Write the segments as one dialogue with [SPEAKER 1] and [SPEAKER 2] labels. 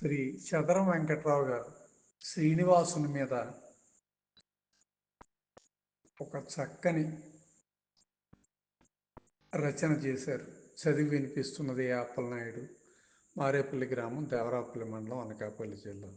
[SPEAKER 1] శ్రీ చదరం వెంకట్రావు గారు శ్రీనివాసుని మీద ఒక చక్కని రచన చేశారు. చదివి వినిపిస్తున్నది అప్పలనాయుడు మారేపల్లి గ్రామం దేవరాపల్లి మండలం అనకాపల్లి జిల్లా.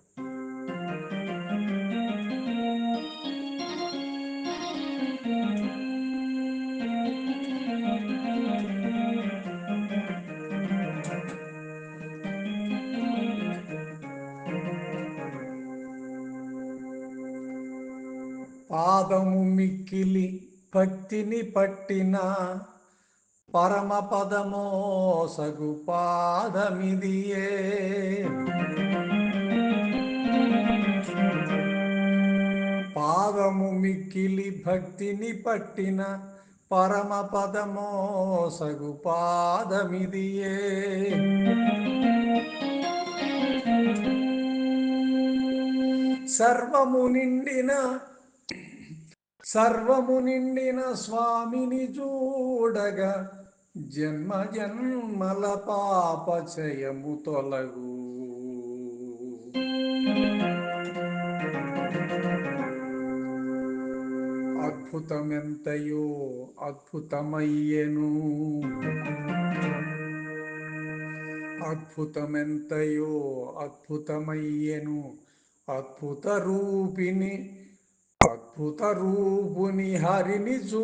[SPEAKER 1] పాదము మిక్కిలి భక్తిని పట్టిన పరమపదమో సగు పాదమిదియే. పాదము మిక్కిలి భక్తిని పట్టిన పరమపదమో సగు పాదమిదియే. సర్వము నిండిన సర్వము నిండిన స్వామిని చూడగా జన్మ జన్మల పాపచయము తొలగు. అద్భుతమెంతయో అద్భుతమయ్యెను. అద్భుతమెంతయో అద్భుతమయ్యెను. అద్భుత రూపిణి అద్భుత రూపుని హరిని చూడా.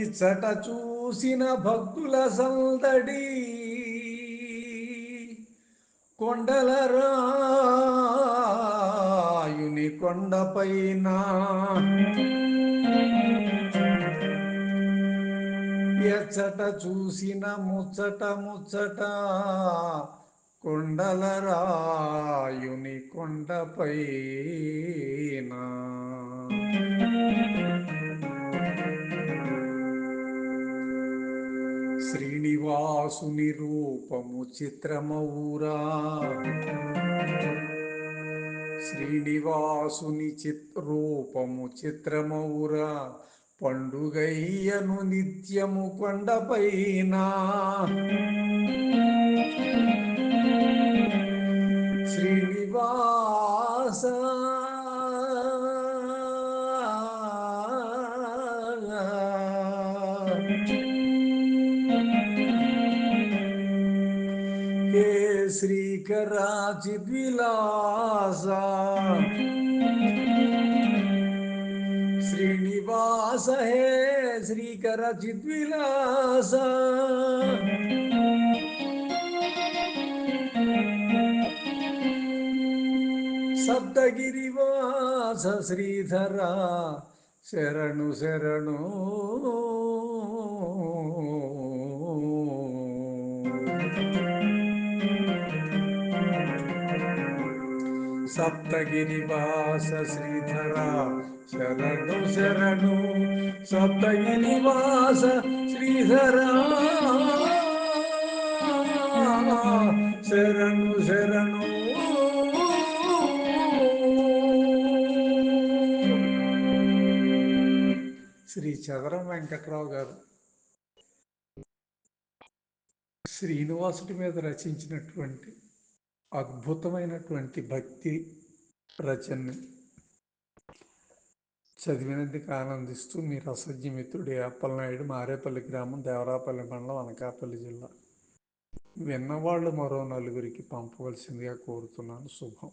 [SPEAKER 1] ఇచ్చట చూసిన భక్తుల సందడి కొండల రాయుని కొండపైన ఎచ్చట చూసిన ముచ్చట ముచ్చట కొండల రాయుని కొండపైన. శ్రీనివాసుని రూపము చిత్రమౌరా. శ్రీనివాసుని చిత్ రూపము చిత్రమౌరా. పండుగయ్యను నిత్యము కొండపైన. శ్రీనివాస. హే శ్రీకరాచిద్విలాస శ్రీనివాస హే శ్రీకర చిద్విలాస సప్తగిరివాస శ్రీధర శరణు శరణు సప్తగిరివాస శ్రీధర శరణు శరణు. సప్తగిరివాస శ్రీధర. శరణు శరణు. శ్రీ చదరం వెంకట్రావు గారు శ్రీనివాసుడి మీద రచించినటువంటి అద్భుతమైనటువంటి భక్తి రచనని చదివినందుకు ఆనందిస్తూ మీ రసజ్ఞమిత్రుడి అప్పలనాయుడు మారేపల్లి గ్రామం దేవరాపల్లి మండలం అనకాపల్లి జిల్లా. విన్నవాళ్ళు మరో నలుగురికి పంపవలసిందిగా కోరుతున్నాను. శుభం.